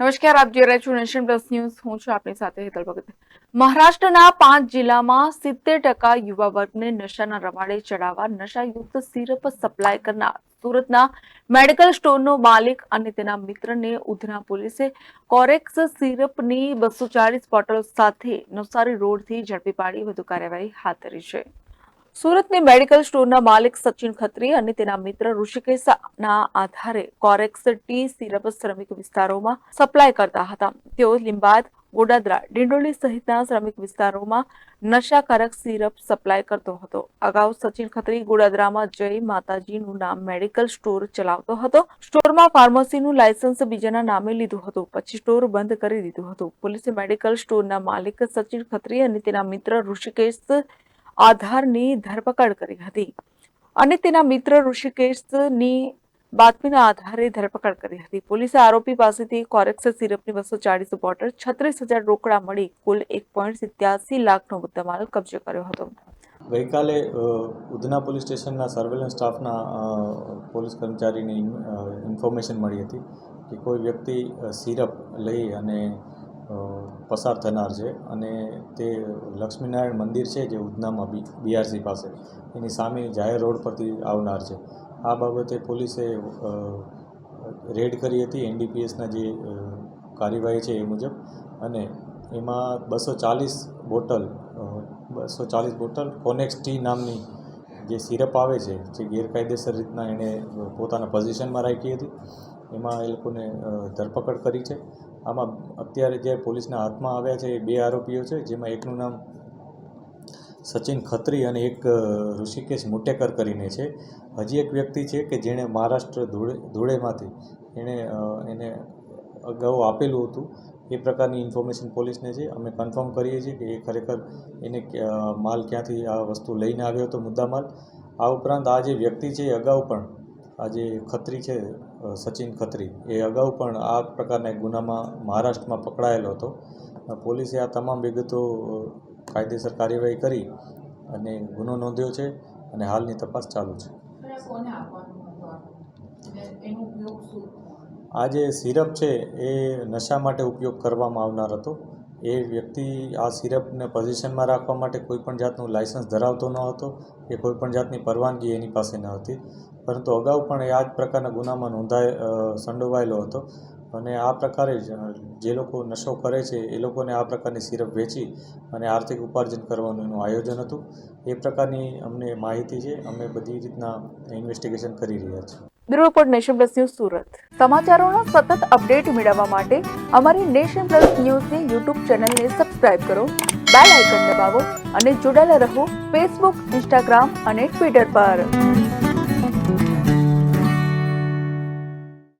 નમસ્કાર, આપ જોઈ રહ્યા છો નેશન પ્લસ ન્યૂઝ. હું છું આપની સાથે હેતલ ભગત. મહારાષ્ટ્રના પાંચ જિલ્લામાં સિત્તેર ટકા યુવા વર્ગને નશાના રવાડે ચડાવવા નશાયુક્ત સિરપ સપ્લાય કરનાર સુરતના મેડિકલ સ્ટોરનો માલિક અને તેના મિત્રને ઉધના પોલીસે કોરેક્સ સિરપની બસો ચાલીસ બોટલ સાથે નવસારી રોડથી ઝડપી પાડી વધુ કાર્યવાહી હાથ ધરી છે. સુરતની મેડિકલ સ્ટોરના માલિક સચિન ખત્રી અને તેના મિત્ર ઋષિકેશના આધારે કોરેક્સ ટી સિરપ શ્રમિક વિસ્તારોમાં સપ્લાય કરતા હતા. તેઓ લિંબાદ ગોડાદરા, ડિંડોલી સહિતના શ્રમિક વિસ્તારોમાં નશાકારક સિરપ સપ્લાય કરતો હતો. અગાઉ સચિન ખત્રી ગોડાદરામાં જય માતાજીનું નામ મેડિકલ સ્ટોર ચલાવતો હતો. સ્ટોરમાં ફાર્મસીનું લાયસન્સ બીજાના નામે લીધું હતું. પછી સ્ટોર બંધ કરી દીધું હતું. પોલીસે મેડિકલ સ્ટોરના માલિક સચિન ખત્રી અને તેના મિત્ર ઋષિકેશ આધારની ધરપકડ કરી હતી. અને તેના મિત્ર ઋષિકેશની બાતમીના આધારે ધરપકડ કરી હતી. પોલીસે આરોપી પાસેથી કોરેક્સ સિરપની બસો ચાળીસ બોટલ, છત્રીસ હજાર રોકડા મળી કુલ એક પોઈન્ટ સિત્યાસી લાખનો મુદ્દામાલ કબજે કર્યો હતો. ગઈકાલે ઉધના પોલીસ સ્ટેશનના સર્વેલન્સ સ્ટાફના પોલીસ કર્મચારીની ઇન્ફોર્મેશન મળી હતી કે કોઈ વ્યક્તિ સિરપ લઈ અને પસાર થનાર છે અને તે લક્ષ્મીનારાયણ મંદિર છે જે ઉધનામાં બી, બીઆરસી પાસે. એની સામેની જાહેર રોડ પરથી આવનાર છે. આ બાબતે પોલીસે રેડ કરી હતી એનડીપીએસના જે કાર્યવાહી છે એ મુજબ. અને એમાં બસો ચાલીસ બોટલ બસો ચાલીસ બોટલ કોનેક્સ ટી નામની જે સિરપ આવે છે, જે ગેરકાયદેસર રીતના એણે પોતાના પોઝિશનમાં રાખી હતી. એમાં એ લોકોને ધરપકડ કરી છે. આમાં અત્યારે જે પોલીસના હાથમાં આવ્યા છે એ બે આરોપીઓ છે, જેમાં એકનું નામ સચિન ખત્રી અને એક ઋષિકેશ મુટેકર કરીને છે. હજી એક વ્યક્તિ છે કે જેણે મહારાષ્ટ્ર ધૂળે, ધૂળેમાંથી એણે એને અગાઉ આપેલું હતું. એ પ્રકારની ઇન્ફોર્મેશન પોલીસને છે. અમે કન્ફર્મ કરીએ છીએ કે એ ખરેખર એને માલ ક્યાંથી આ વસ્તુ લઈને આવ્યો હતો મુદ્દા માલ આ ઉપરાંત આ જે વ્યક્તિ છે એ અગાઉ પણ, આ જે ખત્રી છે સચિન ખત્રી. એ અગાઉ પણ આ પ્રકારના ગુનામાં મહારાષ્ટ્રમાં પકડાયેલો હતો. પોલીસે આ તમામ વિગતો કાયદેસર કાર્યવાહી કરી અને ગુનો નોંધ્યો છે અને હાલની તપાસ ચાલુ છે. આ જે સિરપ છે એ નશા માટે ઉપયોગ કરવામાં આવનાર હતો. એ વ્યક્તિ આ સિરપને પોઝિશનમાં રાખવા માટે કોઈપણ જાતનું લાયસન્સ ધરાવતો ન હતો કે કોઈપણ જાતની પરવાનગી એની પાસે ન હતી. પરંતુ અગાઉ પણ એ આ જ પ્રકારના ગુનામાં નોંધાય સંડોવાયેલો હતો. અને આ પ્રકારે જે લોકો નશો કરે છે, એ લોકોને આ પ્રકારની સિરપ વેચી અને આર્થિક ઉપાર્જન કરવાનું એનું આયોજન હતું. એ પ્રકારની અમને માહિતી છે. અમે બધી રીતના ઇન્વેસ્ટિગેશન કરી રહ્યા છીએ. Bureau report Nation Plus News Surat. સમાચારોનો સતત અપડેટ મેળવવા માટે અમારી નેશન પ્લસ ન્યૂઝની યુટ્યુબ ચેનલને સબસ્ક્રાઇબ કરો, બેલ આઇકન દબાવો અને જોડાયેલા રહો ફેસબુક ઇન્સ્ટાગ્રામ અને ટ્વિટર પર.